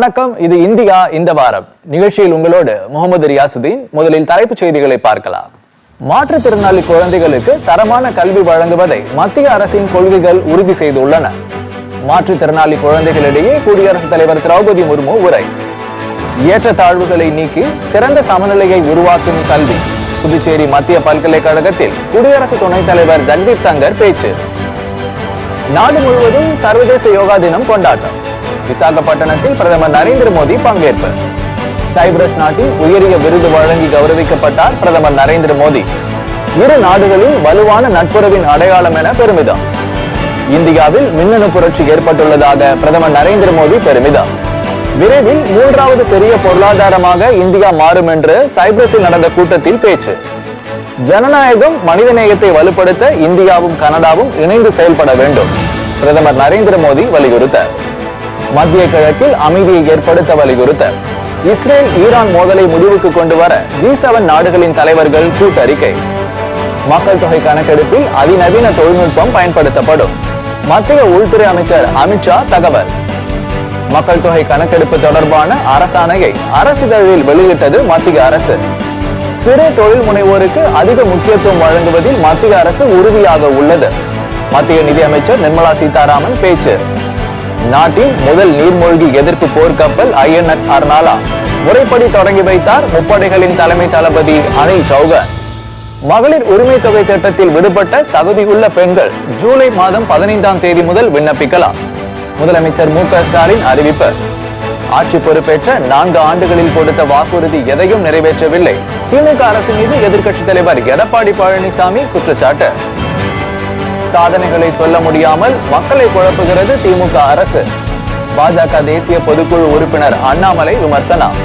வணக்கம் இது இந்தியா இந்த வாரம். நிகழ்ச்சியில் உங்களோடு முகமது ரியாசுதீன். முதலில் தலைப்புச் செய்திகளை பார்க்கலாம். மாற்றுத்திறனாளி குழந்தைகளுக்கு தரமான கல்வி வழங்குவதை மத்திய அரசின் கொள்கைகள் உறுதி செய்துள்ளன. மாற்றுத்திறனாளி குழந்தைகளிடையே குடியரசுத் தலைவர் திரௌபதி முர்மு உரை. ஏற்றத்தாழ்வுகளை நீக்கி சிறந்த சமநிலையை உருவாக்கும் கல்வி. புதுச்சேரி மத்திய பல்கலைக்கழகத்தில் குடியரசு துணைத் தலைவர் ஜெகதீப் தங்கர் பேச்சு. நாடு முழுவதும் சர்வதேச யோகா தினம் கொண்டாட்டம். விசாகப்பட்டினத்தில் பிரதமர் நரேந்திர மோடி பங்கேற்பு. சைப்ரஸ் நாட்டின் உயரிய விருது வழங்கி கௌரவிக்கப்பட்டார் பிரதமர் நரேந்திர மோடி இரு நாடுகளின் வலுவான நட்புறவின் அடையாளம் என பெருமிதம். இந்தியாவில் மின்னணு புரட்சி ஏற்பட்டுள்ளதாக பிரதமர் நரேந்திர மோடி பெருமிதம். விரைவில் மூன்றாவது பெரிய பொருளாதாரமாக இந்தியா மாறும் என்று சைப்ரஸில் நடந்த கூட்டத்தில் பேச்சு. ஜனநாயகம் மனிதநேயத்தை வலுப்படுத்த இந்தியாவும் கனடாவும் இணைந்து செயல்பட வேண்டும். பிரதமர் நரேந்திர மோடி வலியுறுத்த. மத்திய கிழக்கில் அமைதியை ஏற்படுத்த வலியுறுத்த. இஸ்ரேல் ஈரான் மோதலை முடிவுக்கு கொண்டு வர ஜி செவன் நாடுகளின் தலைவர்கள் கூட்டறிக்கை. மக்கள் தொகை கணக்கெடுப்பில் அதிநவீன தொழில்நுட்பம் பயன்படுத்தப்படும். மத்திய உள்துறை அமைச்சர் அமித்ஷா தகவல். மக்கள் தொகை கணக்கெடுப்பு தொடர்பான அரசாணையை அரசிதழில் வெளியிட்டது மத்திய அரசு. சிறு தொழில் முனைவோருக்கு அதிக முக்கியத்துவம் வழங்குவதில் மத்திய அரசு உறுதியாக உள்ளது. மத்திய நிதியமைச்சர் நிர்மலா சீதாராமன் பேச்சு. நாட்டின் முதல் நீர்மூழ்கி எதிர்ப்பு போர்க்கப்பல் ஐஎன்எஸ் அர்னாலா. முறைப்படி தொடங்கி வைத்தார் முப்படைகளின் தலைமை தளபதி அனில் சௌகர் மகளிர் உரிமை தொகை திட்டத்தில் விடுபட்ட தகுதியுள்ள பெண்கள் ஜூலை மாதம் பதினைந்தாம் தேதி முதல் விண்ணப்பிக்கலாம். முதலமைச்சர் மு க ஸ்டாலின் அறிவிப்பு. ஆட்சி பொறுப்பேற்ற நான்கு ஆண்டுகளில் கொடுத்த வாக்குறுதி எதையும் நிறைவேற்றவில்லை. திமுக அரசு மீது எதிர்க்கட்சித் தலைவர் எடப்பாடி பழனிசாமி குற்றச்சாட்டு. சாதனைகளை சொல்ல முடியாமல் மக்களை குழப்புகிறது திமுக அரசு. பாஜக தேசிய பொதுக்குழு உறுப்பினர் அண்ணாமலை விமர்சனம்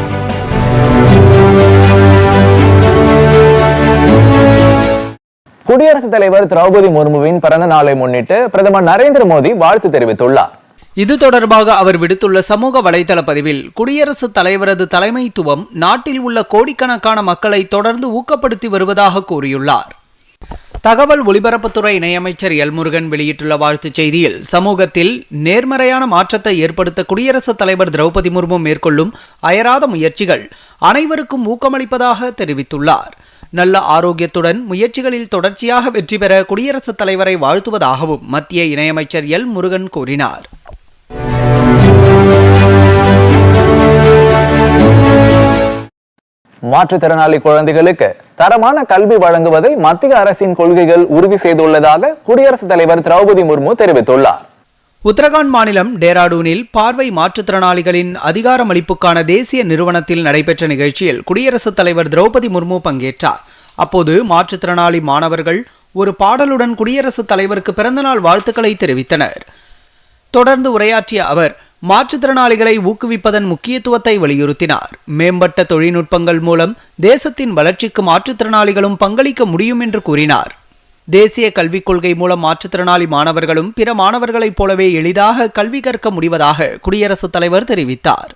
குடியரசுத் தலைவர் திரௌபதி முர்முவின் பிறந்த நாளை முன்னிட்டு பிரதமர் நரேந்திர மோடி வாழ்த்து தெரிவித்துள்ளார். இது தொடர்பாக அவர் விடுத்துள்ள சமூக வலைதள பதிவில் குடியரசுத் தலைவரது தலைமைத்துவம் நாட்டில் உள்ள கோடிக்கணக்கான மக்களை தொடர்ந்து ஊக்கப்படுத்தி வருவதாக கூறியுள்ளார். தகவல் ஒலிபரப்புத்துறை இணையமைச்சர் எல் முருகன் வெளியிட்டுள்ள வாழ்த்துச் செய்தியில் சமூகத்தில் நேர்மறையான மாற்றத்தை ஏற்படுத்த குடியரசுத் தலைவர் திரௌபதி முர்மு மேற்கொள்ளும் அயராத முயற்சிகள் அனைவருக்கும் ஊக்கமளிப்பதாக தெரிவித்துள்ளார். நல்ல ஆரோக்கியத்துடன் முயற்சிகளில் தொடர்ச்சியாக வெற்றி பெற குடியரசுத் தலைவரை வாழ்த்துவதாகவும் மத்திய இணையமைச்சர் எல் முருகன் கூறினார். மாற்றுத்திறனாளி குழந்தைகளுக்கு தரமான கல்வி வழங்குவதை மத்திய அரசின் கொள்கைகள் உறுதி செய்துள்ளதாக குடியரசுத் தலைவர் திரௌபதி முர்மு தெரிவித்துள்ளார். உத்தரகாண்ட் மாநிலம் டேராடூனில் பார்வை மாற்றுத்திறனாளிகளின் அதிகாரமளிப்புக்கான தேசிய நிறுவனத்தில் நடைபெற்ற நிகழ்ச்சியில் குடியரசுத் தலைவர் திரௌபதி முர்மு பங்கேற்றார். அப்போது மாற்றுத்திறனாளி மாணவர்கள் ஒரு பாடலுடன் குடியரசுத் தலைவருக்கு பிறந்தநாள் வாழ்த்துக்களை தெரிவித்தனர். தொடர்ந்து உரையாற்றிய அவர் மாற்றுத்திறனாளிகளை ஊக்குவிப்பதன் முக்கியத்துவத்தை வலியுறுத்தினார். மேம்பட்ட தொழில்நுட்பங்கள் மூலம் தேசத்தின் வளர்ச்சிக்கு மாற்றுத்திறனாளிகளும் பங்களிக்க முடியும் என்று கூறினார். தேசிய கல்விக் கொள்கை மூலம் மாற்றுத்திறனாளி மாணவர்களும் பிற மாணவர்களைப் போலவே எளிதாக கல்வி கற்க முடிவதாக குடியரசுத் தலைவர் தெரிவித்தார்.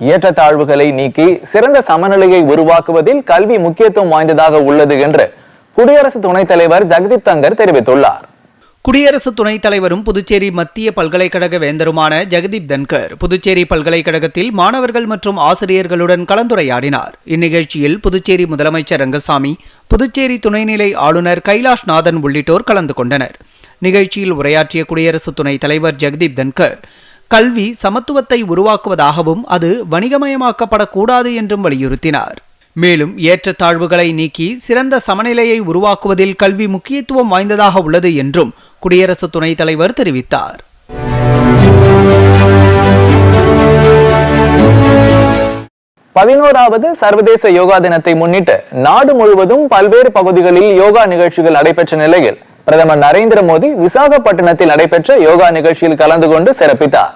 ஏற்றத்தாழ்வுகளை நீக்கி சிறந்த சமநிலையை உருவாக்குவதில் கல்வி முக்கியத்துவம் வாய்ந்ததாக உள்ளது என்று குடியரசு துணைத் தலைவர் ஜெகதீப் தங்கர் தெரிவித்துள்ளார். குடியரசு துணைத் தலைவரும் புதுச்சேரி மத்திய பல்கலைக்கழக வேந்தருமான ஜெகதீப் தன்கர் புதுச்சேரி பல்கலைக்கழகத்தில் மாணவர்கள் மற்றும் ஆசிரியர்களுடன் கலந்துரையாடினார். இந்நிகழ்ச்சியில் புதுச்சேரி முதலமைச்சர் ரங்கசாமி புதுச்சேரி துணைநிலை ஆளுநர் கைலாஷ் நாதன் உள்ளிட்டோர் கலந்து கொண்டனர். நிகழ்ச்சியில் உரையாற்றிய குடியரசு துணைத் தலைவர் ஜெகதீப் தன்கர் கல்வி சமத்துவத்தை உருவாக்குவதாகவும் அது வணிகமயமாக்கப்படக்கூடாது என்றும் வலியுறுத்தினார். மேலும் ஏற்றத்தாழ்வுகளை நீக்கி சிறந்த சமநிலையை உருவாக்குவதில் கல்வி முக்கியத்துவம் வாய்ந்ததாக உள்ளது என்றும் குடியரசு துணைத் தலைவர் தெரிவித்தார். பதினோராவது சர்வதேச யோகா தினத்தை முன்னிட்டு நாடு முழுவதும் பல்வேறு பகுதிகளில் யோகா நிகழ்ச்சிகள் நடைபெற்ற நிலையில் பிரதமர் நரேந்திர மோடி விசாகப்பட்டினத்தில் நடைபெற்ற யோகா நிகழ்ச்சியில் கலந்து கொண்டு சிறப்பித்தார்.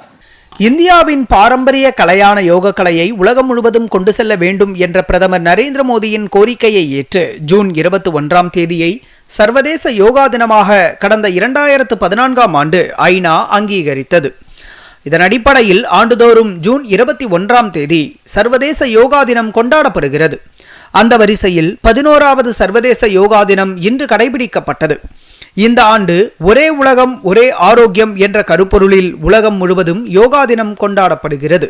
இந்தியாவின் பாரம்பரிய கலையான யோக கலையை உலகம் முழுவதும் கொண்டு செல்ல வேண்டும் என்ற பிரதமர் நரேந்திர மோடியின் கோரிக்கையை ஏற்று ஜூன் இருபத்தி ஒன்றாம் தேதியை சர்வதேச யோகா தினமாக கடந்த இரண்டாயிரத்து பதினான்காம் ஆண்டு ஐநா அங்கீகரித்தது. இதன் அடிப்படையில் ஆண்டுதோறும் ஜூன் இருபத்தி ஒன்றாம் தேதி சர்வதேச யோகா தினம் கொண்டாடப்படுகிறது. அந்த வரிசையில் பதினோராவது சர்வதேச யோகா தினம் இன்று கடைபிடிக்கப்பட்டது. இந்த ஆண்டு ஒரே உலகம் ஒரே ஆரோக்கியம் என்ற கருப்பொருளில் உலகம் முழுவதும் யோகா தினம் கொண்டாடப்படுகிறது.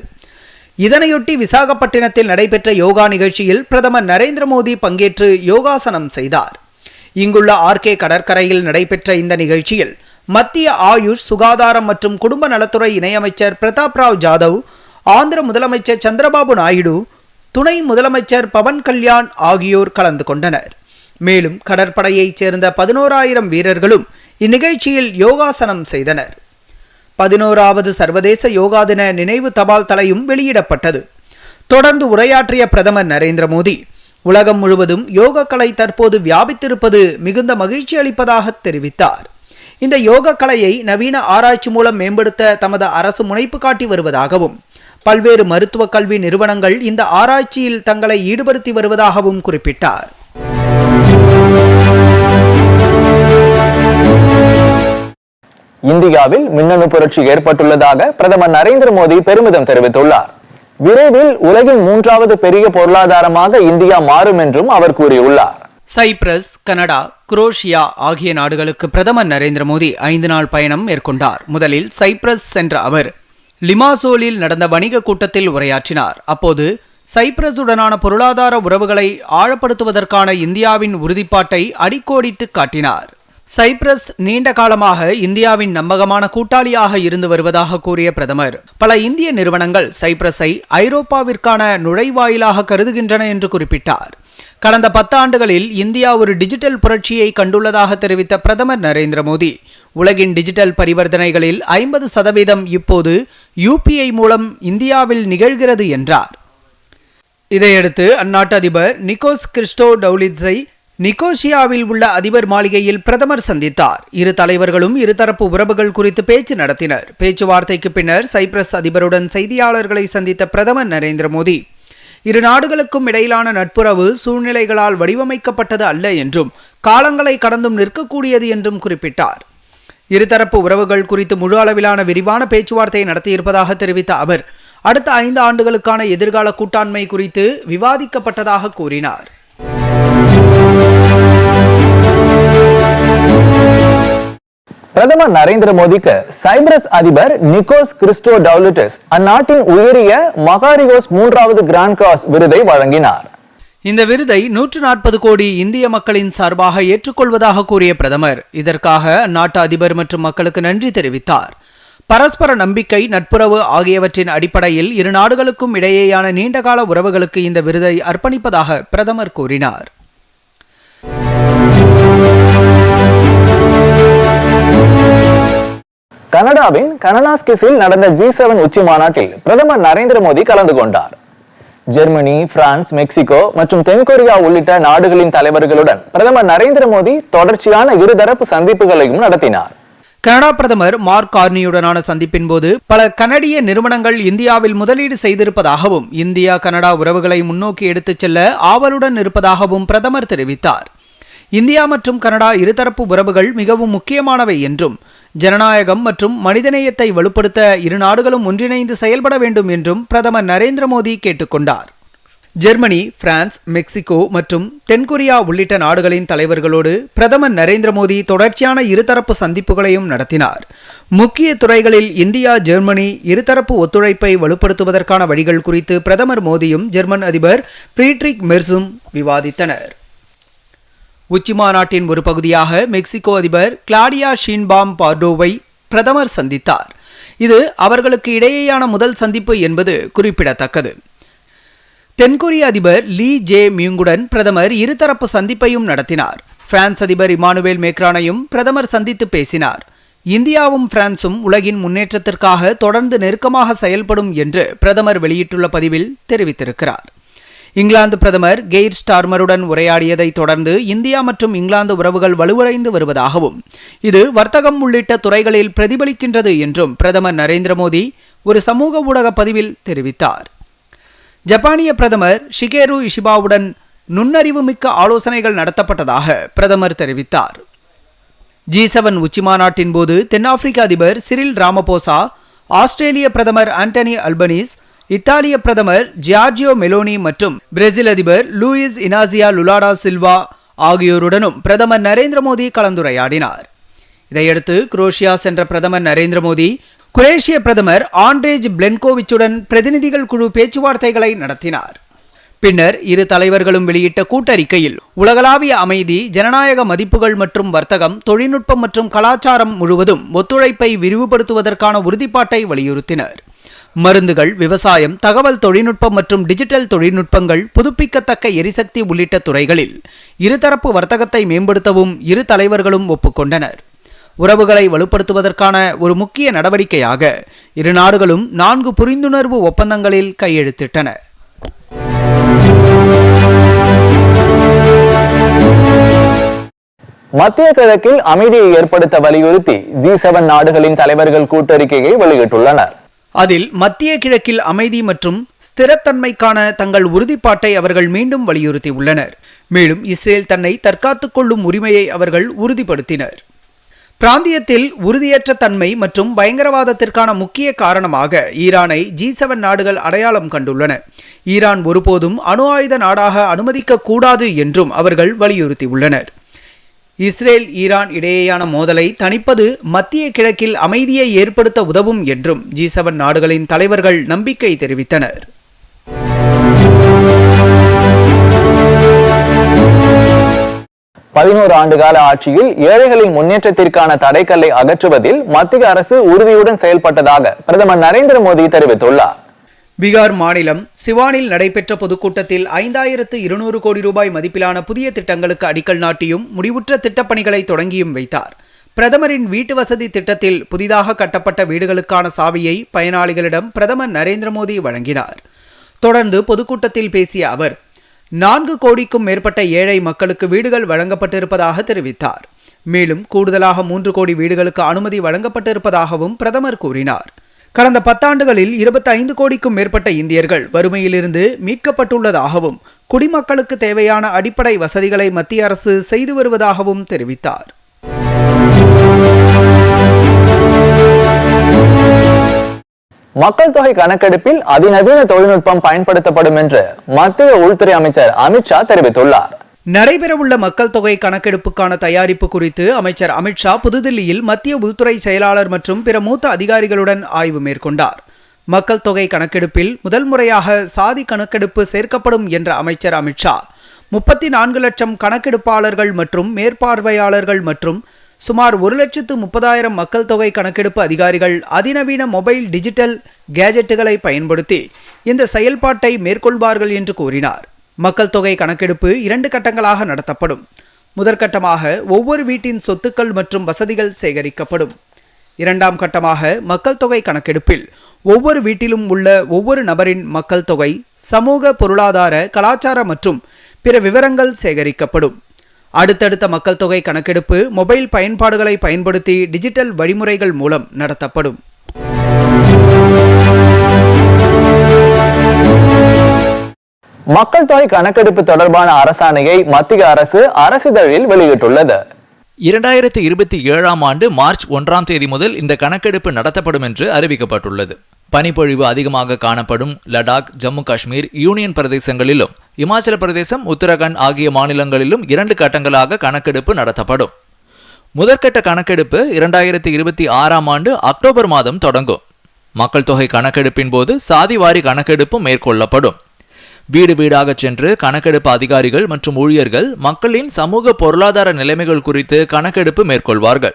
இதனையொட்டி விசாகப்பட்டினத்தில் நடைபெற்ற யோகா நிகழ்ச்சியில் பிரதமர் நரேந்திர மோடி பங்கேற்று யோகாசனம் செய்தார். இங்குள்ள ஆர்கே கடற்கரையில் நடைபெற்ற இந்த நிகழ்ச்சியில் மத்திய ஆயுஷ் சுகாதாரம் மற்றும் குடும்ப நலத்துறை இணையமைச்சர் பிரதாப் ராவ் ஜாதவ் ஆந்திர முதலமைச்சர் சந்திரபாபு நாயுடு துணை முதலமைச்சர் பவன் கல்யாண் ஆகியோர் கலந்து கொண்டனர். மேலும் கடற்படையைச் சேர்ந்த பதினோராயிரம் வீரர்களும் இந்நிகழ்ச்சியில் யோகாசனம் செய்தனர். பதினோராவது சர்வதேச யோகா தின நினைவு தபால் தலையும் வெளியிடப்பட்டது. தொடர்ந்து உரையாற்றிய பிரதமர் நரேந்திர மோடி உலகம் முழுவதும் யோக கலை தற்போது வியாபித்திருப்பது மிகுந்த மகிழ்ச்சி அளிப்பதாக தெரிவித்தார். இந்த யோக கலையை நவீன ஆராய்ச்சி மூலம் மேம்படுத்த தமது அரசு முனைப்பு காட்டி வருவதாகவும் பல்வேறு மருத்துவ கல்வி நிறுவனங்கள் இந்த ஆராய்ச்சியில் தங்களை ஈடுபடுத்தி வருவதாகவும் குறிப்பிட்டார். இந்தியாவில் மின்னணு புரட்சி ஏற்பட்டுள்ளதாக பிரதமர் நரேந்திர மோடி பெருமிதம் தெரிவித்துள்ளார். விரைவில் உலகின் மூன்றாவது பெரிய பொருளாதாரமாக இந்தியா மாறும் என்றும் அவர் கூறியுள்ளார். சைப்ரஸ் கனடா குரோஷியா ஆகிய நாடுகளுக்கு பிரதமர் நரேந்திர மோடி ஐந்து நாள் பயணம் மேற்கொண்டார். முதலில் சைப்ரஸ் சென்ற அவர் லிமாசோலில் நடந்த வணிக கூட்டத்தில் உரையாற்றினார். அப்போது சைப்ரஸுடனான பொருளாதார உறவுகளை ஆழப்படுத்துவதற்கான இந்தியாவின் உறுதிப்பாட்டை அடிக்கோடிட்டு காட்டினார். சைப்ரஸ் நீண்ட காலமாக இந்தியாவின் நம்பகமான கூட்டாளியாக இருந்து வருவதாக கூறிய பிரதமர் பல இந்திய நிறுவனங்கள் சைப்ரஸை ஐரோப்பாவிற்கான நுழைவாயிலாக கருதுகின்றன என்று குறிப்பிட்டார். கடந்த பத்தாண்டுகளில் இந்தியா ஒரு டிஜிட்டல் புரட்சியை கண்டுள்ளதாக தெரிவித்த பிரதமர் நரேந்திர மோடி உலகின் டிஜிட்டல் பரிவர்த்தனைகளில் ஐம்பது சதவீதம் இப்போது யூபிஐ மூலம் இந்தியாவில் நிகழ்கிறது என்றார். இதையடுத்து அந்நாட்டு அதிபர் நிக்கோஸ் கிறிஸ்டோ டவுலிட்ஸை நிக்கோசியாவில் உள்ள அதிபர் மாளிகையில் பிரதமர் சந்தித்தார். இரு தலைவர்களும் இருதரப்பு உறவுகள் குறித்து பேச்சு நடத்தினர். பேச்சுவார்த்தைக்கு பின்னர் சைப்ரஸ் அதிபருடன் செய்தியாளர்களை சந்தித்த பிரதமர் நரேந்திர மோடி. இரு நாடுகளுக்கும் இடையிலான நட்புறவு சூழ்நிலைகளால் வடிவமைக்கப்பட்டது அல்ல என்றும் காலங்களை கடந்தும் நிற்கக்கூடியது என்றும் குறிப்பிட்டார். இருதரப்பு உறவுகள் குறித்து முழு அளவிலான விரிவான பேச்சுவார்த்தை நடத்தியிருப்பதாக தெரிவித்த அவர் அடுத்த ஐந்து ஆண்டுகளுக்கான எதிர்கால கூட்டாண்மை குறித்து விவாதிக்கப்பட்டதாக கூறினார். பிரதமர் நரேந்திர மோடிக்கு சைப்ரஸ் அதிபர் நிக்கோஸ் கிறிஸ்டோ டவுலிட்டஸ் அந்நாட்டின் உயரிய மகாரிகோஸ் மூன்றாவது கிராண்ட் கிராஸ் விருதை வழங்கினார். இந்த விருதை நூற்று நாற்பது கோடி இந்திய மக்களின் சார்பாக ஏற்றுக்கொள்வதாக கூறிய பிரதமர் இதற்காக அந்நாட்டு அதிபர் மற்றும் மக்களுக்கு நன்றி தெரிவித்தார். பரஸ்பர நம்பிக்கை நட்புறவு ஆகியவற்றின் அடிப்படையில் இரு நாடுகளுக்கும் இடையேயான நீண்டகால உறவுகளுக்கு இந்த விருதை அர்ப்பணிப்பதாக பிரதமர் கூறினார். கனடாவின் கனலாஸ்கிஸில் நடந்த ஜி செவன் உச்சி மாநாட்டில் பிரதமர் நரேந்திர மோடி கலந்து கொண்டார். ஜெர்மனி பிரான்ஸ் மெக்சிகோ மற்றும் தென்கொரியா உள்ளிட்ட நாடுகளின் தலைவர்களுடன் பிரதமர் நரேந்திர மோடி தொடர்ச்சியான இருதரப்பு சந்திப்புகளையும் நடத்தினார். கனடா பிரதமர் மார்க் கார்னியுடனான சந்திப்பின் போது பல கனடிய நிறுவனங்கள் இந்தியாவில் முதலீடு செய்திருப்பதாகவும் இந்தியா கனடா உறவுகளை முன்னோக்கி எடுத்துச் செல்ல ஆவலுடன் இருப்பதாகவும் பிரதமர் தெரிவித்தார். இந்தியா மற்றும் கனடா இருதரப்பு உறவுகள் மிகவும் முக்கியமானவை என்றும் ஜனநாயகம் மற்றும் மனிதநேயத்தை வலுப்படுத்த இரு நாடுகளும் ஒன்றிணைந்து செயல்பட வேண்டும் என்றும் பிரதமர் நரேந்திர மோடி கேட்டுக்கொண்டார் ஜெர்மனி பிரான்ஸ் மெக்சிகோ மற்றும் தென்கொரியா உள்ளிட்ட நாடுகளின் தலைவர்களோடு பிரதமர் நரேந்திர மோடி தொடர்ச்சியான இருதரப்பு சந்திப்புகளையும் நடத்தினார். முக்கிய துறைகளில் இந்தியா ஜெர்மனி இருதரப்பு ஒத்துழைப்பை வலுப்படுத்துவதற்கான வழிகள் குறித்து பிரதமர் மோடியும் ஜெர்மன் அதிபர் பிரீட்ரிக் மெர்ஸும் விவாதித்தனர். உச்சி மாநாட்டின் ஒரு பகுதியாக மெக்சிகோ அதிபர் கிளாடியா ஷீன்பாம் பார்டோவை பிரதமர் சந்தித்தார். இது அவர்களுக்கு இடையேயான முதல் சந்திப்பு என்பது குறிப்பிடத்தக்கது. தென்கொரிய அதிபர் லீ ஜே மியுங்குடன் பிரதமர் இருதரப்பு சந்திப்பையும் நடத்தினார். பிரான்ஸ் அதிபர் இமானுவேல் மேக்ரானையும் பிரதமர் சந்தித்து பேசினார். இந்தியாவும் பிரான்சும் உலகின் முன்னேற்றத்திற்காக தொடர்ந்து நெருக்கமாக செயல்படும் என்று பிரதமர் வெளியிட்டுள்ள பதிவில் தெரிவித்திருக்கிறார். இங்கிலாந்து பிரதமர் கெய்ர் ஸ்டார்மருடன் உரையாடியதை தொடர்ந்து இந்தியா மற்றும் இங்கிலாந்து உறவுகள் வலுவடைந்து வருவதாகவும் இது வர்த்தகம் உள்ளிட்ட துறைகளில் பிரதிபலிக்கின்றது என்றும் பிரதமர் நரேந்திர மோடி ஒரு சமூக ஊடக பதிவில் தெரிவித்தார். ஜப்பானிய பிரதமர் ஷிகேரு இஷிபாவுடன் நுண்ணறிவு மிக்க ஆலோசனைகள் நடத்தப்பட்டதாக பிரதமர் தெரிவித்தார். ஜி செவன் உச்சிமாநாட்டின் போது தென்னாப்பிரிக்க அதிபர் சிரில் ராமபோசா ஆஸ்திரேலிய பிரதமர் ஆண்டனி அல்பனீஸ் இத்தாலிய பிரதமர் ஜியார்ஜியோ மெலோனி மற்றும் பிரேசில் அதிபர் Luiz Inacio Lula da Silva ஆகியோருடனும் பிரதமர் நரேந்திர மோடி கலந்துரையாடினார். இதையடுத்து குரோஷியா சென்ற பிரதமர் நரேந்திர மோடி குரேஷிய பிரதமர் ஆண்ட்ரேஜ் பிளென்கோவிச்சுடன் பிரதிநிதிகள் குழு பேச்சுவார்த்தைகளை நடத்தினார். பின்னர் இரு தலைவர்களும் வெளியிட்ட கூட்டறிக்கையில் உலகளாவிய அமைதி ஜனநாயக மதிப்புகள் மற்றும் வர்த்தகம் தொழில்நுட்பம் மற்றும் கலாச்சாரம் முழுவதும் ஒத்துழைப்பை விரிவுபடுத்துவதற்கான உறுதிப்பாட்டை வலியுறுத்தினர். மருந்துகள் விவசாயம் தகவல் தொழில்நுட்பம் மற்றும் டிஜிட்டல் தொழில்நுட்பங்கள் புதுப்பிக்கத்தக்க எரிசக்தி உள்ளிட்ட துறைகளில் இருதரப்பு வர்த்தகத்தை மேம்படுத்தவும் இரு தலைவர்களும் ஒப்புக்கொண்டனர். உறவுகளை வலுப்படுத்துவதற்கான ஒரு முக்கிய நடவடிக்கையாக இரு நாடுகளும் நான்கு புரிந்துணர்வு ஒப்பந்தங்களில் கையெழுத்திட்டன. மத்திய கிழக்கில் அமைதியை ஏற்படுத்த வலியுறுத்தி ஜி செவன் நாடுகளின் தலைவர்கள் கூட்டறிக்கையை வெளியிட்டுள்ளனர். அதில் மத்திய கிழக்கில் அமைதி மற்றும் ஸ்திரத்தன்மைக்கான தங்கள் உறுதிப்பாட்டை அவர்கள் மீண்டும் வலியுறுத்தியுள்ளனர். மேலும் இஸ்ரேல் தன்னை தற்காத்துக் கொள்ளும் உரிமையை அவர்கள் உறுதிப்படுத்தினர். பிராந்தியத்தில் உறுதியற்ற தன்மை மற்றும் பயங்கரவாதத்திற்கான முக்கிய காரணமாக ஈரானை ஜி செவன் நாடுகள் அடையாளம் கண்டுள்ளன. ஈரான் ஒருபோதும் அணு ஆயுத நாடாக அனுமதிக்க கூடாது என்றும் அவர்கள் வலியுறுத்தியுள்ளனர். இஸ்ரேல் ஈரான் இடையேயான மோதலை தணிப்பது மத்திய கிழக்கில் அமைதியை ஏற்படுத்த உதவும் என்றும் ஜி செவன் நாடுகளின் தலைவர்கள் நம்பிக்கை தெரிவித்தனர். பதினோரு ஆண்டு கால ஆட்சியில் ஏழைகளின் முன்னேற்றத்திற்கான தடைக்கல்லை அகற்றுவதில் மத்திய அரசு உறுதியுடன் செயல்பட்டதாக பிரதமர் நரேந்திர மோடி தெரிவித்துள்ளார். பீகார் மாநிலம் சிவானில் நடைபெற்ற பொதுக்கூட்டத்தில் ஐந்தாயிரத்து இருநூறு கோடி ரூபாய் மதிப்பிலான புதிய திட்டங்களுக்கு அடிக்கல் நாட்டியும் முடிவுற்ற திட்டப்பணிகளை தொடங்கியும் வைத்தார். பிரதமரின் வீட்டு வசதி திட்டத்தில் புதிதாக கட்டப்பட்ட வீடுகளுக்கான சாவியை பயனாளிகளிடம் பிரதமர் நரேந்திர மோடி வழங்கினார். தொடர்ந்து பொதுக்கூட்டத்தில் பேசிய அவர் நான்கு கோடிக்கும் மேற்பட்ட ஏழை மக்களுக்கு வீடுகள் வழங்கப்பட்டிருப்பதாக தெரிவித்தார். மேலும் கூடுதலாக மூன்று கோடி வீடுகளுக்கு அனுமதி வழங்கப்பட்டிருப்பதாகவும் பிரதமர் கூறினார். கடந்த பத்தாண்டுகளில் இருபத்தைந்து கோடிக்கும் மேற்பட்ட இந்தியர்கள் வறுமையிலிருந்து மீட்கப்பட்டுள்ளதாகவும் குடிமக்களுக்கு தேவையான அடிப்படை வசதிகளை மத்திய அரசு செய்து வருவதாகவும் தெரிவித்தார். மக்கள் தொகை கணக்கெடுப்பில் அதிநவீன தொழில்நுட்பம் பயன்படுத்தப்படும் என்று மத்திய உள்துறை அமைச்சர் அமித்ஷா தெரிவித்துள்ளார். நடைபெறவுள்ள மக்கள் தொகை கணக்கெடுப்புக்கான தயாரிப்பு குறித்து அமைச்சர் அமித்ஷா புதுதில்லியில் மத்திய உள்துறை செயலாளர் மற்றும் பிற மூத்த அதிகாரிகளுடன் ஆய்வு மேற்கொண்டார். மக்கள் தொகை கணக்கெடுப்பில் முதல் முறையாக சாதி கணக்கெடுப்பு சேர்க்கப்படும் என்ற அமைச்சர் அமித்ஷா முப்பத்தி நான்கு லட்சம் கணக்கெடுப்பாளர்கள் மற்றும் மேற்பார்வையாளர்கள் மற்றும் சுமார் ஒரு லட்சத்து முப்பதாயிரம் மக்கள் தொகை கணக்கெடுப்பு அதிகாரிகள் அதிநவீன மொபைல் டிஜிட்டல் கேஜெட்டுகளை பயன்படுத்தி இந்த செயல்பாட்டை மேற்கொள்வார்கள் என்று கூறினார். மக்கள் தொகை கணக்கெடுப்பு இரண்டு கட்டங்களாக நடத்தப்படும். முதற்கட்டமாக ஒவ்வொரு வீட்டின் சொத்துக்கள் மற்றும் வசதிகள் சேகரிக்கப்படும். இரண்டாம் கட்டமாக மக்கள் தொகை கணக்கெடுப்பில் ஒவ்வொரு வீட்டிலும் உள்ள ஒவ்வொரு நபரின் மக்கள் தொகை சமூக பொருளாதார கலாச்சார மற்றும் பிற விவரங்கள் சேகரிக்கப்படும். அடுத்தடுத்த மக்கள் தொகை கணக்கெடுப்பு மொபைல் பயன்பாடுகளை பயன்படுத்தி டிஜிட்டல் வழிமுறைகள் மூலம் நடத்தப்படும். மக்கள் தொகை கணக்கெடுப்பு தொடர்பான அரசாணையை மத்திய அரசு அரசிதழில் வெளியிட்டுள்ளது. இரண்டாயிரத்தி இருபத்தி ஏழாம் ஆண்டு மார்ச் ஒன்றாம் தேதி முதல் இந்த கணக்கெடுப்பு நடத்தப்படும் என்று அறிவிக்கப்பட்டுள்ளது. பனிப்பொழிவு அதிகமாக காணப்படும் லடாக் ஜம்மு காஷ்மீர் யூனியன் பிரதேசங்களிலும் இமாச்சல பிரதேசம் உத்தரகண்ட் ஆகிய மாநிலங்களிலும் இரண்டு கட்டங்களாக கணக்கெடுப்பு நடத்தப்படும். முதற்கட்ட கணக்கெடுப்பு இரண்டாயிரத்தி இருபத்தி ஆறாம் ஆண்டு அக்டோபர் மாதம் தொடங்கும். மக்கள் தொகை கணக்கெடுப்பின் போது சாதிவாரி கணக்கெடுப்பும் மேற்கொள்ளப்படும். வீடு வீடாக சென்று கணக்கெடுப்பு அதிகாரிகள் மற்றும் ஊழியர்கள் மக்களின் சமூக பொருளாதார நிலைமைகள் குறித்து கணக்கெடுப்பு மேற்கொள்வார்கள்.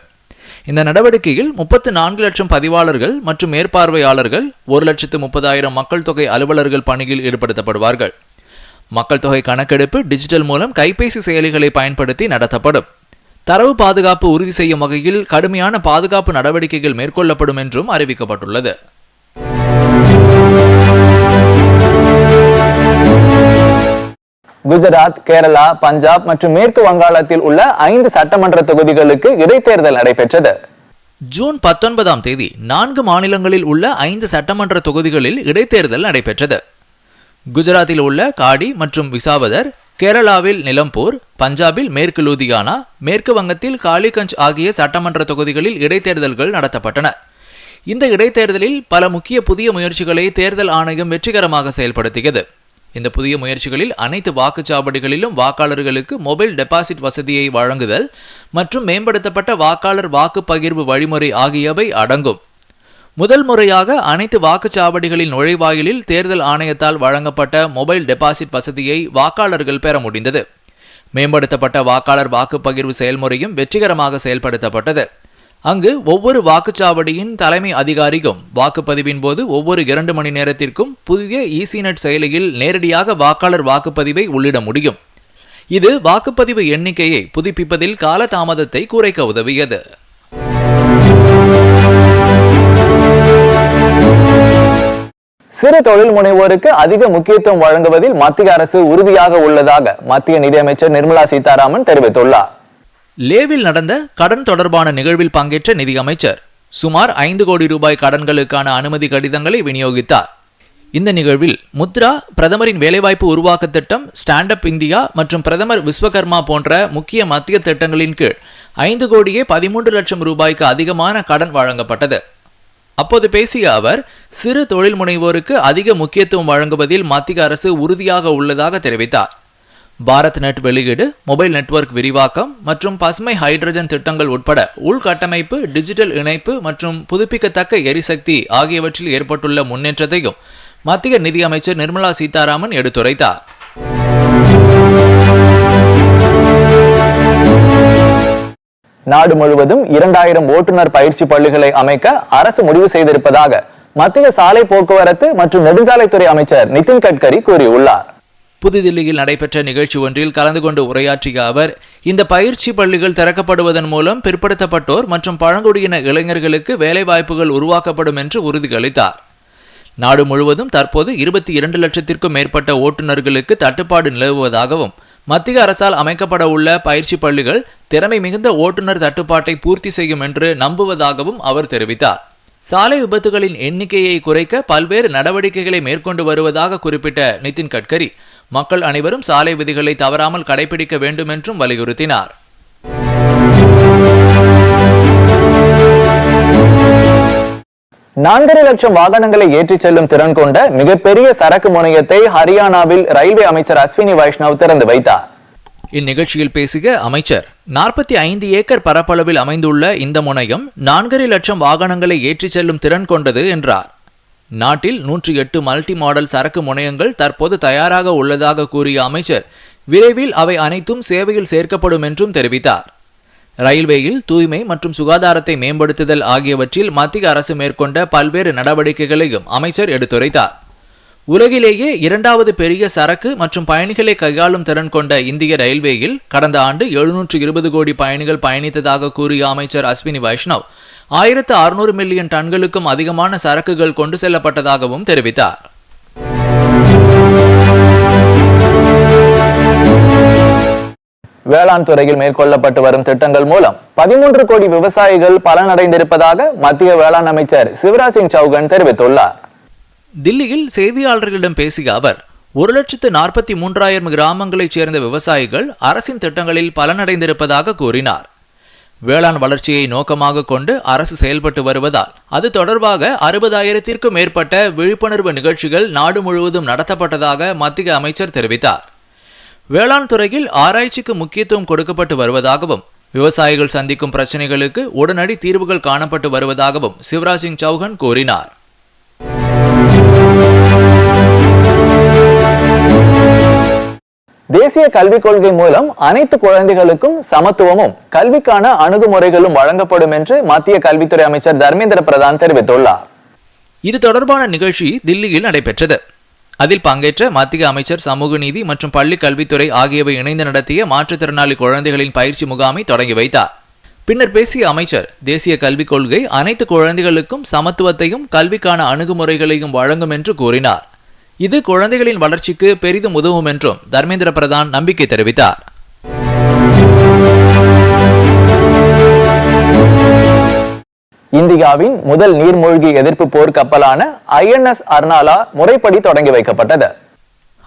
இந்த நடவடிக்கையில் முப்பத்து நான்கு லட்சம் பதிவாளர்கள் மற்றும் மேற்பார்வையாளர்கள் ஒரு லட்சத்து முப்பதாயிரம் மக்கள் தொகை அலுவலர்கள் பணியில் ஈடுபடுத்தப்படுவார்கள். மக்கள் தொகை கணக்கெடுப்பு டிஜிட்டல் மூலம் கைபேசி செயலிகளை பயன்படுத்தி நடத்தப்படும். தரவு பாதுகாப்பு உறுதி செய்யும் வகையில் கடுமையான பாதுகாப்பு நடவடிக்கைகள் மேற்கொள்ளப்படும் என்றும் அறிவிக்கப்பட்டுள்ளது. குஜராத் கேரளா பஞ்சாப் மற்றும் மேற்கு வங்காளத்தில் உள்ள ஐந்து சட்டமன்ற தொகுதிகளுக்கு இடைத்தேர்தல் நடைபெற்றது. ஜூன் பத்தொன்பதாம் தேதி நான்கு மாநிலங்களில் உள்ள ஐந்து சட்டமன்ற தொகுதிகளில் இடைத்தேர்தல் நடைபெற்றது. குஜராத்தில் உள்ள காடி மற்றும் விசாவதர் கேரளாவில் நிலம்பூர் பஞ்சாபில் மேற்கு லூதியானா மேற்கு வங்கத்தில் காலிகஞ்ச் ஆகிய சட்டமன்ற தொகுதிகளில் இடைத்தேர்தல்கள் நடத்தப்பட்டன. இந்த இடைத்தேர்தலில் பல முக்கிய புதிய முயற்சிகளை தேர்தல் ஆணையம் வெற்றிகரமாக செயல்படுத்தியது. இந்த புதிய முயற்சிகளில் அனைத்து வாக்குச்சாவடிகளிலும் வாக்காளர்களுக்கு மொபைல் டெபாசிட் வசதியை வழங்குதல் மற்றும் மேம்படுத்தப்பட்ட வாக்காளர் வாக்கு பகிர்வு வழிமுறை ஆகியவை அடங்கும். முதல் முறையாக அனைத்து வாக்குச்சாவடிகளின் நுழைவாயிலில் தேர்தல் ஆணையத்தால் வழங்கப்பட்ட மொபைல் டெபாசிட் வசதியை வாக்காளர்கள் பெற முடிந்தது. மேம்படுத்தப்பட்ட வாக்காளர் வாக்குப்பகிர்வு செயல்முறையும் வெற்றிகரமாக செயல்படுத்தப்பட்டது. அங்கு ஒவ்வொரு வாக்குச்சாவடியின் தலைமை அதிகாரிக்கும் வாக்குப்பதிவின் போது ஒவ்வொரு இரண்டு மணி நேரத்திற்கும் புதிய இசிநெட் செயலியில் நேரடியாக வாக்காளர் வாக்குப்பதிவை உள்ளிட முடியும். இது வாக்குப்பதிவு எண்ணிக்கையை புதுப்பிப்பதில் காலதாமதத்தை குறைக்க உதவியது. சிறு தொழில் முனைவோருக்கு அதிக முக்கியத்துவம் வழங்குவதில் மத்திய அரசு உறுதியாக உள்ளதாக மத்திய நிதியமைச்சர் நிர்மலா சீதாராமன் தெரிவித்துள்ளார். லேவில் நடந்த கடன் தொடர்பான நிகழ்வில் பங்கேற்ற நிதியமைச்சர் சுமார் ஐந்து கோடி ரூபாய் கடன்களுக்கான அனுமதி கடிதங்களை விநியோகித்தார். இந்த நிகழ்வில் முத்ரா பிரதமரின் வேலைவாய்ப்பு உருவாக்க திட்டம் ஸ்டாண்ட் அப் இந்தியா மற்றும் பிரதமர் விஸ்வகர்மா போன்ற முக்கிய மத்திய திட்டங்களின் கீழ் ஐந்து கோடியே பதிமூன்று லட்சம் ரூபாய்க்கு அதிகமான கடன் வழங்கப்பட்டது. அப்போது பேசிய அவர் சிறு தொழில் முனைவோருக்கு அதிக முக்கியத்துவம் வழங்குவதில் மத்திய அரசு உறுதியாக உள்ளதாக தெரிவித்தார். பாரத் நெட் வெளியீடு மொபைல் நெட்வொர்க் விரிவாக்கம் மற்றும் பசுமை ஹைட்ரஜன் திட்டங்கள் உட்பட உள்கட்டமைப்பு டிஜிட்டல் இணைப்பு மற்றும் புதுப்பிக்கத்தக்க எரிசக்தி ஆகியவற்றில் ஏற்பட்டுள்ள முன்னேற்றத்தையும் மத்திய நிதியமைச்சர் நிர்மலா சீதாராமன் எடுத்துரைத்தார். நாடு முழுவதும் இரண்டாயிரம் ஓட்டுநர் பயிற்சி பள்ளிகளை அமைக்க அரசு முடிவு செய்திருப்பதாக மத்திய சாலை போக்குவரத்து மற்றும் நெடுஞ்சாலைத்துறை அமைச்சர் நிதின் கட்கரி கூறியுள்ளார். புதுதில்லியில் நடைபெற்ற நிகழ்ச்சி ஒன்றில் கலந்து கொண்டு உரையாற்றிய அவர் இந்த பயிற்சி பள்ளிகள் திறக்கப்படுவதன் மூலம் பிற்படுத்தப்பட்டோர் மற்றும் பழங்குடியின இளைஞர்களுக்கு வேலைவாய்ப்புகள் உருவாக்கப்படும் என்று உறுதியளித்தார். நாடு முழுவதும் தற்போது இருபத்தி இரண்டு லட்சத்திற்கும் மேற்பட்ட ஓட்டுநர்களுக்கு தட்டுப்பாடு நிலவுவதாகவும் மத்திய அரசால் அமைக்கப்பட உள்ள பயிற்சி பள்ளிகள் திறமை மிகுந்த ஓட்டுநர் தட்டுப்பாட்டை பூர்த்தி செய்யும் என்று நம்புவதாகவும் அவர் தெரிவித்தார். சாலை விபத்துகளின் எண்ணிக்கையை குறைக்க பல்வேறு நடவடிக்கைகளை மேற்கொண்டு வருவதாக குறிப்பிட்ட நிதின் கட்கரி மக்கள் அனைவரும் சாலை விதிகளை தவறாமல் கடைபிடிக்க வேண்டும் என்றும் வலியுறுத்தினார். நான்கரை லட்சம் வாகனங்களை ஏற்றிச் செல்லும் திறன் கொண்ட மிகப்பெரிய சரக்கு முனையத்தை ஹரியானாவில் ரயில்வே அமைச்சர் அஸ்வினி வைஷ்ணவ் திறந்து வைத்தார். இந்நிகழ்ச்சியில் பேசிய அமைச்சர் நாற்பத்தி ஐந்து ஏக்கர் பரப்பளவில் அமைந்துள்ள இந்த முனையம் நான்கரை லட்சம் வாகனங்களை ஏற்றிச் செல்லும் திறன் கொண்டது என்றார். நாட்டில் நூற்றி எட்டு மல்டி மாடல் சரக்கு முனையங்கள் தற்போது தயாராக உள்ளதாக கூறிய அமைச்சர் விரைவில் அவை அனைத்தும் சேவையில் சேர்க்கப்படும் என்றும் தெரிவித்தார். ரயில்வேயில் தூய்மை மற்றும் சுகாதாரத்தை மேம்படுத்துதல் ஆகியவற்றில் மத்திய அரசு மேற்கொண்ட பல்வேறு நடவடிக்கைகளையும் அமைச்சர் எடுத்துரைத்தார். உலகிலேயே இரண்டாவது பெரிய சரக்கு மற்றும் பயணிகளை கையாளும் திறன் கொண்ட இந்திய ரயில்வேயில் கடந்த ஆண்டு எழுநூற்று இருபது கோடி பயணிகள் பயணித்ததாக கூறிய அமைச்சர் அஸ்வினி வைஷ்ணவ் ஆயிரத்து அறுநூறு மில்லியன் டன்களுக்கும் அதிகமான சரக்குகள் கொண்டு செல்லப்பட்டதாகவும் தெரிவித்தார். வேளாண் துறையில் மேற்கொள்ளப்பட்டு வரும் திட்டங்கள் மூலம் பதிமூன்று கோடி விவசாயிகள் பலனடைந்திருப்பதாக மத்திய வேளாண் அமைச்சர் சிவராஜ் சிங் சௌகன் தெரிவித்துள்ளார். தில்லியில் செய்தியாளர்களிடம் பேசிய அவர் ஒரு லட்சத்து நாற்பத்தி மூன்றாயிரம் கிராமங்களைச் சேர்ந்த விவசாயிகள் அரசின் திட்டங்களில் பலனடைந்திருப்பதாக கூறினார். வேளாண் வளர்ச்சியை நோக்கமாக கொண்டு அரசு செயல்பட்டு வருவதால் அது தொடர்பாக அறுபதாயிரத்திற்கும் மேற்பட்ட விழிப்புணர்வு நிகழ்ச்சிகள் நாடு முழுவதும் நடத்தப்பட்டதாக மத்திய அமைச்சர் தெரிவித்தார். வேளாண் துறையில் ஆராய்ச்சிக்கு முக்கியத்துவம் கொடுக்கப்பட்டு வருவதாகவும் விவசாயிகள் சந்திக்கும் பிரச்சனைகளுக்கு உடனடி தீர்வுகள் காணப்பட்டு வருவதாகவும் சிவராஜ் சிங் சௌஹான் கூறினார். தேசிய கல்விக் கொள்கை மூலம் அனைத்து குழந்தைகளுக்கும் சமத்துவமும் கல்விக்கான அணுகுமுறைகளும் வழங்கப்படும் என்று மத்திய கல்வித்துறை அமைச்சர் தர்மேந்திர பிரதான் தெரிவித்துள்ளார். இது தொடர்பான நிகழ்ச்சி தில்லியில் நடைபெற்றது. அதில் பங்கேற்ற மத்திய அமைச்சர் சமூக நீதி மற்றும் பள்ளி கல்வித்துறை ஆகியவை இணைந்து நடத்திய மாற்றுத்திறனாளி குழந்தைகளின் பயிற்சி முகாமை தொடங்கி வைத்தார். பின்னர் பேசிய அமைச்சர் தேசிய கல்விக் கொள்கை அனைத்து குழந்தைகளுக்கும் சமத்துவத்தையும் கல்விக்கான அணுகுமுறைகளையும் வழங்கும் என்று கூறினார். இது குழந்தைகளின் வளர்ச்சிக்கு பெரிதும் உதவும் என்றும் தர்மேந்திர பிரதான் நம்பிக்கை தெரிவித்தார். இந்தியாவின் முதல் நீர்மூழ்கி எதிர்ப்பு போர் கப்பலான ஐஎன்எஸ் அர்னாலா முறைப்படி தொடங்கி வைக்கப்பட்டது.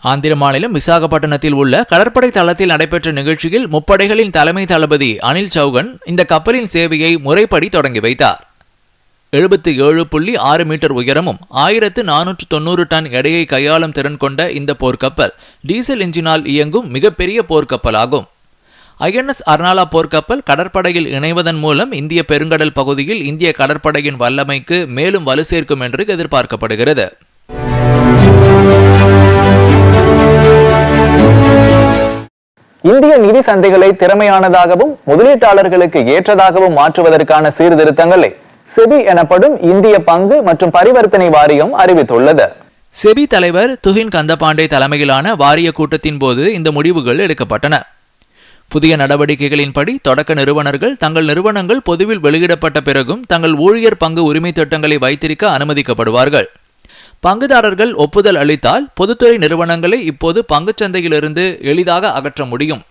ஆந்திர மாநிலம் விசாகப்பட்டினத்தில் உள்ள கடற்படை தளத்தில் நடைபெற்ற நிகழ்ச்சியில் முப்படைகளின் தலைமை தளபதி அனில் சௌகன் இந்த கப்பலின் சேவையை முறைப்படி தொடங்கி வைத்தார். எழுபத்தி ஏழு புள்ளி ஆறு மீட்டர் உயரமும் ஆயிரத்து நானூற்று தொண்ணூறு டன் எடையை கையாளும் திறன் கொண்ட இந்த போர்க்கப்பல் டீசல் இன்ஜினால் இயங்கும் மிகப்பெரிய போர்க்கப்பலாகும். ஐஎன்எஸ் அர்னாலா போர்க்கப்பல் கடற்படையில் இணைவதன் மூலம் இந்திய பெருங்கடல் பகுதியில் இந்திய கடற்படையின் வல்லமைக்கு மேலும் வலு சேர்க்கும் என்று எதிர்பார்க்கப்படுகிறது. இந்திய நிதி சந்தைகளை திறமையானதாகவும் முதலீட்டாளர்களுக்கு ஏற்றதாகவும் மாற்றுவதற்கான சீர்திருத்தங்களை செபி எனப்படும் இந்திய பங்கு மற்றும் பரிவர்த்தனை வாரியம் அறிவித்துள்ளது. செபி தலைவர் துஹின் கந்தபாண்டே தலைமையிலான வாரிய கூட்டத்தின் போது இந்த முடிவுகள் எடுக்கப்பட்டன. புதிய நடவடிக்கைகளின்படி தொடக்க நிறுவனர்கள் தங்கள் நிறுவனங்கள் பொதுவில் வெளியிடப்பட்ட பிறகும் தங்கள் ஊழியர் பங்கு உரிமை திட்டங்களை வைத்திருக்க அனுமதிக்கப்படுவார்கள். பங்குதாரர்கள் ஒப்புதல் அளித்தால் பொதுத்துறை நிறுவனங்களை இப்போது பங்குச்சந்தையிலிருந்து எளிதாக அகற்ற முடியும்.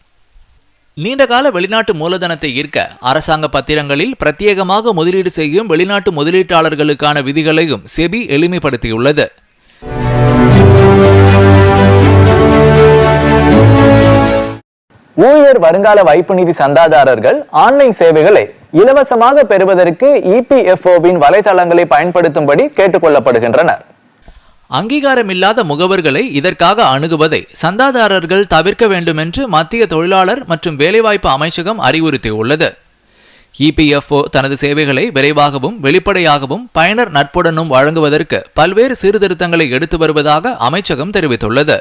நீண்டகால வெளிநாட்டு மூலதனத்தை ஈர்க்க அரசாங்க பத்திரங்களில் பிரத்யேகமாக முதலீடு செய்யும் வெளிநாட்டு முதலீட்டாளர்களுக்கான விதிகளையும் செபி எளிமைப்படுத்தியுள்ளது. ஊழியர் வருங்கால வைப்பு நிதி சந்தாதாரர்கள் ஆன்லைன் சேவைகளை இலவசமாக பெறுவதற்கு இபிஎஃப்ஓவின் வலைதளங்களை பயன்படுத்தும்படி கேட்டுக்கொள்ளப்படுகின்றனர். அங்கீகாரமில்லாத முகவர்களை இதற்காக அணுகுவதை சந்தாதாரர்கள் தவிர்க்க வேண்டுமென்று மத்திய தொழிலாளர் மற்றும் வேலைவாய்ப்பு அமைச்சகம் அறிவுறுத்தியுள்ளது. இபிஎஃப்ஓ தனது சேவைகளை விரைவாகவும் வெளிப்படையாகவும் பயனர் நட்புடனும் வழங்குவதற்கு பல்வேறு சீர்திருத்தங்களை எடுத்து வருவதாக அமைச்சகம் தெரிவித்துள்ளது.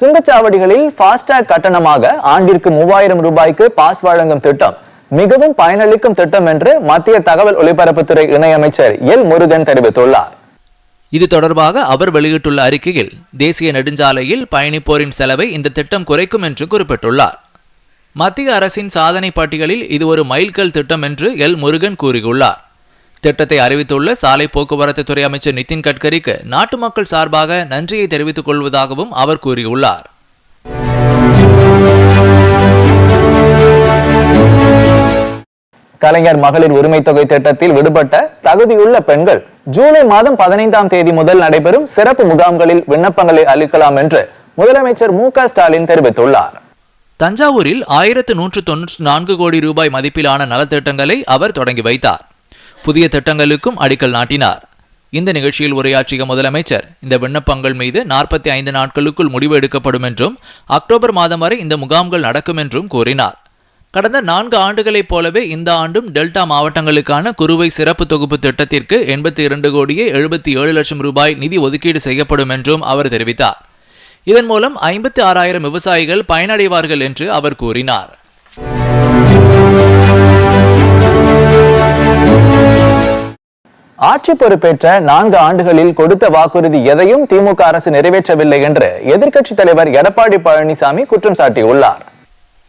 சுங்கச்சாவடிகளில் ஃபாஸ்டாக் கட்டணமாக ஆண்டிற்கு மூவாயிரம் ரூபாய்க்கு பாஸ் வழங்கும் திட்டம் மிகவும் பயனளிக்கும் திட்டம் என்று மத்திய தகவல் ஒலிபரப்புத்துறை இணையமைச்சர் எல் முருகன் தெரிவித்துள்ளார். இது தொடர்பாக அவர் வெளியிட்டுள்ள அறிக்கையில் தேசிய நெடுஞ்சாலையில் பயணிப்போரின் செலவை இந்த திட்டம் குறைக்கும் என்று குறிப்பிட்டுள்ளார். மத்திய அரசின் சாதனை பட்டியலில் இது ஒரு மைல்கல் திட்டம் என்று எல் முருகன் கூறியுள்ளார். திட்டத்தை அறிவித்துள்ள சாலை போக்குவரத்து துறை அமைச்சர் நிதின் கட்கரிக்கு நாட்டு மக்கள் சார்பாக நன்றியை தெரிவித்துக் கொள்வதாகவும் அவர் கூறியுள்ளார். கலைஞர் மகளிர் உரிமை தொகை திட்டத்தில் விடுபட்ட தகுதியுள்ள பெண்கள் ஜூலை மாதம் பதினைந்தாம் தேதி முதல் நடைபெறும் சிறப்பு முகாம்களில் விண்ணப்பங்களை அளிக்கலாம் என்று முதலமைச்சர் மு ஸ்டாலின் தெரிவித்துள்ளார். தஞ்சாவூரில் ஆயிரத்து நூற்று தொன்னூற்றி நான்கு கோடி ரூபாய் மதிப்பிலான நலத்திட்டங்களை அவர் தொடங்கி வைத்தார். புதிய திட்டங்களுக்கும் அடிக்கல் நாட்டினார். இந்த நிகழ்ச்சியில் உரையாற்றிய முதலமைச்சர் இந்த விண்ணப்பங்கள் மீது நாற்பத்தி ஐந்து நாட்களுக்குள் முடிவு எடுக்கப்படும் என்றும் அக்டோபர் மாதம் வரை இந்த முகாம்கள் நடக்கும் என்றும் கூறினார். கடந்த நான்கு ஆண்டுகளைப் போலவே இந்த ஆண்டும் டெல்டா மாவட்டங்களுக்கான குறுவை சிறப்பு தொகுப்பு திட்டத்திற்கு எண்பத்தி இரண்டு கோடியே எழுபத்தி ஏழு லட்சம் ரூபாய் நிதி ஒதுக்கீடு செய்யப்படும் என்றும் அவர் தெரிவித்தார். இதன் மூலம் ஐம்பத்தி ஆறாயிரம் விவசாயிகள் பயனடைவார்கள் என்று அவர் கூறினார். ஆட்சி பொறுப்பேற்ற நான்கு ஆண்டுகளில் கொடுத்த வாக்குறுதி எதையும் திமுக அரசு நிறைவேற்றவில்லை என்று எதிர்க்கட்சித் தலைவர் எடப்பாடி பழனிசாமி குற்றம் சாட்டியுள்ளார்.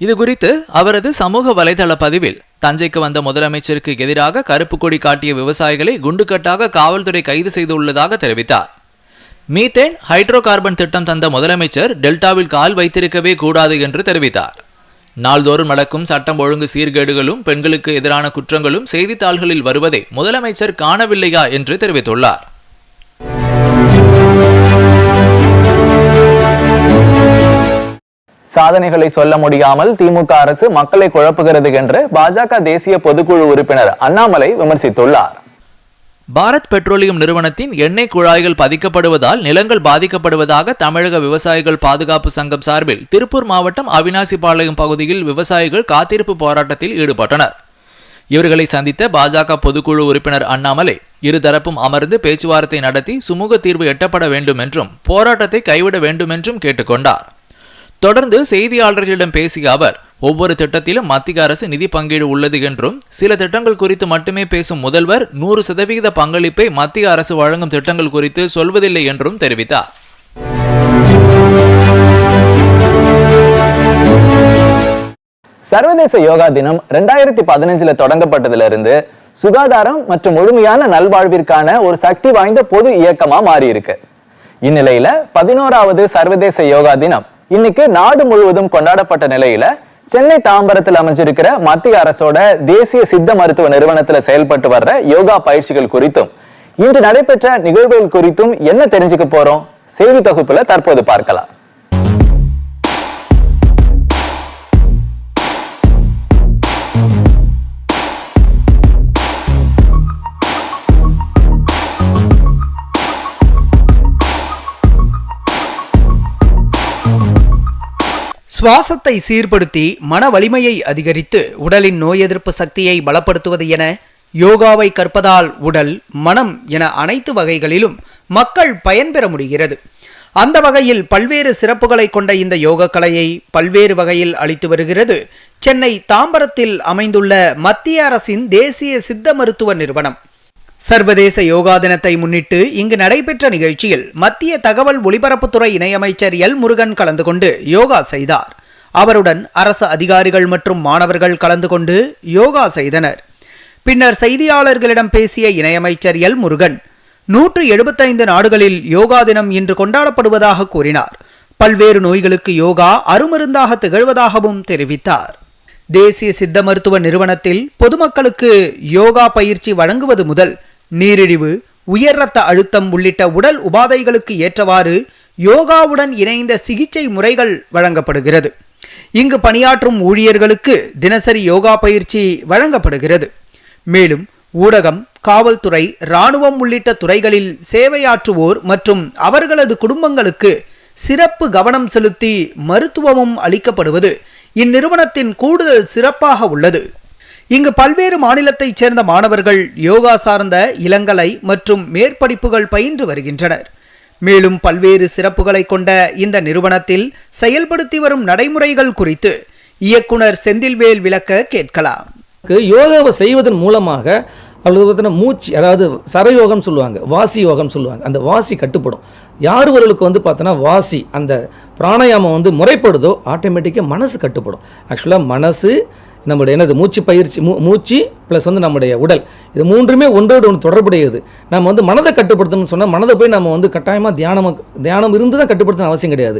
இது குறித்து அவரது சமூக வலைதள பதிவில் தஞ்சைக்கு வந்த முதலமைச்சருக்கு எதிராக கருப்பு கொடி காட்டிய விவசாயிகளை குண்டுக்கட்டாக காவல்துறை கைது செய்துள்ளதாக தெரிவித்தார். மீத்தேன் ஹைட்ரோ கார்பன் திட்டம் தந்த முதலமைச்சர் டெல்டாவில் கால் வைத்திருக்கவே கூடாது என்று தெரிவித்தார். நாள்தோறும் நடக்கும் சட்டம் ஒழுங்கு சீர்கேடுகளும் பெண்களுக்கு எதிரான குற்றங்களும் செய்தித்தாள்களில் வருவதை முதலமைச்சர் காணவில்லையா என்று தெரிவித்துள்ளார். சாதனைகளை சொல்ல முடியாமல் திமுக அரசு மக்களை குழப்புகிறது என்று பாஜக தேசிய பொதுக்குழு உறுப்பினர் அண்ணாமலை விமர்சித்துள்ளார். பாரத் பெட்ரோலியம் நிறுவனத்தின் எண்ணெய் குழாய்கள் பதிக்கப்படுவதால் நிலங்கள் பாதிக்கப்படுவதாக தமிழக விவசாயிகள் பாதுகாப்பு சங்கம் சார்பில் திருப்பூர் மாவட்டம் அவினாசிபாளையம் பகுதியில் விவசாயிகள் காத்திருப்பு போராட்டத்தில் ஈடுபட்டனர். இவர்களை சந்தித்த பாஜக பொதுக்குழு உறுப்பினர் அண்ணாமலை இருதரப்பும் அமர்ந்து பேச்சுவார்த்தை நடத்தி சுமூக தீர்வு எட்டப்பட வேண்டும் என்றும் போராட்டத்தை கைவிட வேண்டும் என்றும் கேட்டுக்கொண்டார். தொடர்ந்து செய்தியாளர்களிடம் பேசிய அவர் ஒவ்வொரு திட்டத்திலும் மத்திய அரசு நிதி பங்கீடு உள்ளது என்றும் சில திட்டங்கள் குறித்து மட்டுமே பேசும் முதல்வர் நூறு சதவிகித பங்களிப்பை மத்திய அரசு வழங்கும் திட்டங்கள் குறித்து சொல்வதில்லை என்றும் தெரிவித்தார். சர்வதேச யோகா தினம் ரெண்டாயிரத்தி பதினஞ்சுல தொடங்கப்பட்டதிலிருந்து சுகாதாரம் மற்றும் முழுமையான நல்வாழ்விற்கான ஒரு சக்தி வாய்ந்த பொது இயக்கமா மாறி இருக்கு இந்நிலையில பதினோராவது சர்வதேச யோகா தினம் இன்னைக்கு நாடு முழுவதும் கொண்டாடப்பட்ட நிலையில சென்னை தாம்பரத்தில் அமைஞ்சிருக்கிற மத்திய அரசோட தேசிய சித்த மருத்துவ நிறுவனத்துல செயல்பட்டு வர்ற யோகா பயிற்சிகள் குறித்தும் இன்று நடைபெற்ற நிகழ்வுகள் குறித்தும் என்ன தெரிஞ்சுக்க போறோம்? செய்தி தொகுப்புல தற்போது பார்க்கலாம். சுவாசத்தை சீர்படுத்தி மன வலிமையை அதிகரித்து உடலின் நோய் எதிர்ப்பு சக்தியை பலப்படுத்துவது என யோகாவை கற்பதால் உடல் மனம் என அனைத்து வகைகளிலும் மக்கள் பயன்பெற முடிகிறது. அந்த வகையில் பல்வேறு சிறப்புகளை கொண்ட இந்த யோக கலையை பல்வேறு வகையில் அளித்து வருகிறது. சென்னை தாம்பரத்தில் அமைந்துள்ள மத்திய அரசின் தேசிய சித்த மருத்துவ நிறுவனம். சர்வதேச யோகா தினத்தை முன்னிட்டு இங்கு நடைபெற்ற நிகழ்ச்சியில் மத்திய தகவல் ஒலிபரப்புத்துறை இணையமைச்சர் எல். முருகன் கலந்து கொண்டு யோகா செய்தார். அவருடன் அரசு அதிகாரிகள் மற்றும் மாணவர்கள் கலந்து கொண்டு யோகா செய்தனர். பின்னர் செய்தியாளர்களிடம் பேசிய இணையமைச்சர் எல். முருகன் நூற்று எழுபத்தைந்து நாடுகளில் யோகா தினம் இன்று கொண்டாடப்படுவதாக கூறினார். பல்வேறு நோய்களுக்கு யோகா அருமருந்தாக திகழ்வதாகவும் தெரிவித்தார். தேசிய சித்த மருத்துவ நிறுவனத்தில் பொதுமக்களுக்கு யோகா பயிற்சி வழங்குவது முதல் நீரிழிவு உயர் ரத்த அழுத்தம் உள்ளிட்ட உடல் உபாதைகளுக்கு ஏற்றவாறு யோகாவுடன் இணைந்த சிகிச்சை முறைகள் வழங்கப்படுகிறது. இங்கு பணியாற்றும் ஊழியர்களுக்கு தினசரி யோகா பயிற்சி வழங்கப்படுகிறது. மேலும் ஊடகம் காவல்துறை இராணுவம் உள்ளிட்ட துறைகளில் சேவையாற்றுவோர் மற்றும் அவர்களது குடும்பங்களுக்கு சிறப்பு கவனம் செலுத்தி மருத்துவமும் அளிக்கப்படுவது இந்நிறுவனத்தின் கூடுதல் சிறப்பாக உள்ளது. இங்கு பல்வேறு மாநிலத்தைச் சேர்ந்த மாணவர்கள் யோகா சார்ந்த இளங்கலை மற்றும் மேற்படிப்புகள் பயின்று வருகின்றனர். மேலும் பல்வேறு சிறப்புகளை கொண்ட இந்த நிறுவனத்தில் செயல்படுத்தி வரும் நடைமுறைகள் குறித்து இயக்குனர் செந்தில்வேல் விளக்க கேட்கலாம். யோகாவை செய்வதன் மூலமாக அவளுக்கு பார்த்தீங்கன்னா மூச்சு அதாவது சரயோகம் சொல்லுவாங்க வாசி யோகம் சொல்லுவாங்க அந்த வாசி கட்டுப்படும். யார் ஒருவருக்கு வந்து பார்த்தோன்னா வாசி அந்த பிராணாயாமம் வந்து முறைப்படுதோ ஆட்டோமேட்டிக்காக மனசு கட்டுப்படும். ஆக்சுவலாக மனசு நம்முடைய என்னது மூச்சு பயிற்சி மூ மூச்சு ப்ளஸ் வந்து நம்முடைய உடல். இது மூன்றுமே ஒன்றோடு ஒன்று தொடர்புடையது. நம்ம வந்து மனதை கட்டுப்படுத்தணும்னு சொன்னால் மனதை போய் நம்ம வந்து கட்டாயமாக தியானம் தியானம் இருந்து தான் கட்டுப்படுத்தணும் அவசியம் கிடையாது.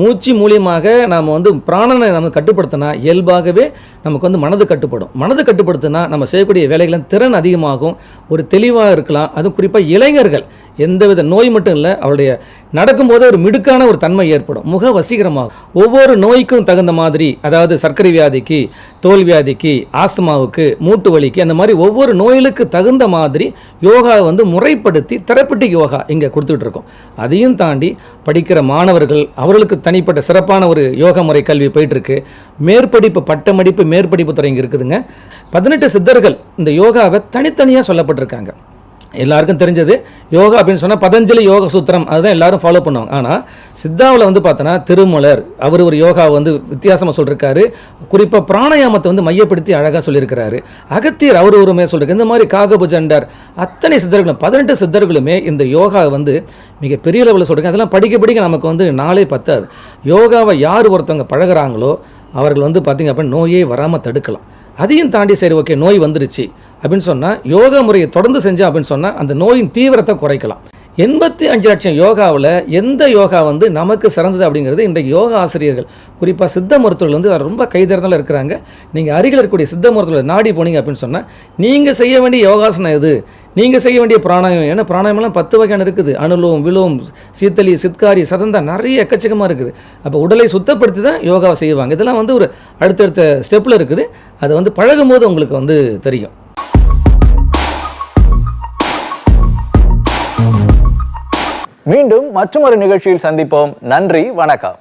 மூச்சு மூலியமாக நாம் வந்து பிராணனை நம்ம கட்டுப்படுத்தினா இயல்பாகவே நமக்கு வந்து மனது கட்டுப்படும். மனது கட்டுப்படுத்தினா நம்ம செய்யக்கூடிய வேலைகளின் திறன் அதிகமாகும். ஒரு தெளிவாக இருக்கலாம். அதுவும் குறிப்பாக இளைஞர்கள். எந்தவித நோய் மட்டும் இல்லை அவருடைய நடக்கும்போது ஒரு மிடுக்கான ஒரு தன்மை ஏற்படும். முக வசீகரமாகும். ஒவ்வொரு நோய்க்கும் தகுந்த மாதிரி அதாவது சர்க்கரை வியாதிக்கு தோல் வியாதிக்கு ஆஸ்துமாவுக்கு மூட்டு வலிக்கு அந்த மாதிரி ஒவ்வொரு நோய்களுக்கு தகுந்த மாதிரி யோகா வந்து முறைப்படுத்தி தெரப்பட்டிக் யோகா இங்கே கொடுத்துட்டு இருக்கோம். அதையும் தாண்டி படிக்கிற மாணவர்கள் அவர்களுக்கு தனிப்பட்ட சிறப்பான ஒரு யோகா முறை கல்வி போயிட்டுருக்கு. மேற்படிப்பு பட்டமடிப்பு மேற்படிப்பு துறை இங்கே இருக்குதுங்க. பதினெட்டு சித்தர்கள் இந்த யோகாவை தனித்தனியாக சொல்லப்பட்டிருக்காங்க. எல்லாருக்கும் தெரிஞ்சது. யோகா அப்படின்னு சொன்னால் பதஞ்சலி யோக சூத்திரம். அதுதான் எல்லாரும் ஃபாலோ பண்ணுவாங்க. ஆனால் சித்தாவில் வந்து பார்த்தோன்னா திருமலர் அவர் ஒரு யோகா வந்து வித்தியாசமாக சொல்லியிருக்காரு குறிப்பாக பிராணாயாமத்தை வந்து மையப்படுத்தி அழகாக சொல்லியிருக்கிறாரு. அகத்தியர் அவர் ஒருமே சொல்லியிருக்காரு இந்த மாதிரி காகபுஜண்டர் அத்தனை சித்தர்களும் பதினெட்டு சித்தர்களுமே இந்த யோகா வந்து மிக பெரிய லெவலில் சொல்லியிருக்காங்க அதெல்லாம் படிக்க படிக்க நமக்கு வந்து நாளே பத்தாது. யோகாவை யார் ஒருத்தவங்க பழகுறாங்களோ அவர்கள் வந்து பார்த்திங்க அப்படின்னா நோயே வராமல் தடுக்கலாம். அதையும் தாண்டி சரி ஓகே நோய் வந்துருச்சு. அப்படின்னு சொன்னால் யோகா முறையை தொடர்ந்து செஞ்சோம் அப்படின்னு சொன்னால் அந்த நோயின் தீவிரத்தை குறைக்கலாம். எண்பத்தி அஞ்சு லட்சம் யோகாவில் எந்த யோகா வந்து நமக்கு சிறந்தது அப்படிங்கிறது இன்றைக்கு யோகா ஆசிரியர்கள் குறிப்பாக சித்த மருத்துவர்கள் வந்து ரொம்ப கைதறந்தால் இருக்கிறாங்க. நீங்கள் அருகில் இருக்கக்கூடிய சித்த மருத்துவர்கள் நாடி போனீங்க அப்படின்னு சொன்னால் நீங்கள் செய்ய வேண்டிய யோகாசனம் எது? நீங்கள் செய்ய வேண்டிய பிராணாயம் ஏன்னா பிராணாயமெல்லாம் பத்து வகையான இருக்குது. அனுலோம் விலோம் சீத்தலி சித்காரி சதந்தா நிறைய எக்கச்சக்கமாக இருக்குது. அப்போ உடலை சுத்தப்படுத்தி தான் யோகாவை செய்வாங்க. இதெல்லாம் வந்து ஒரு அடுத்தடுத்த ஸ்டெப்பில் இருக்குது. அது வந்து பழகும்போது உங்களுக்கு வந்து தெரியும். மீண்டும் மற்றொரு நிகழ்ச்சியில் சந்திப்போம். நன்றி வணக்கம்.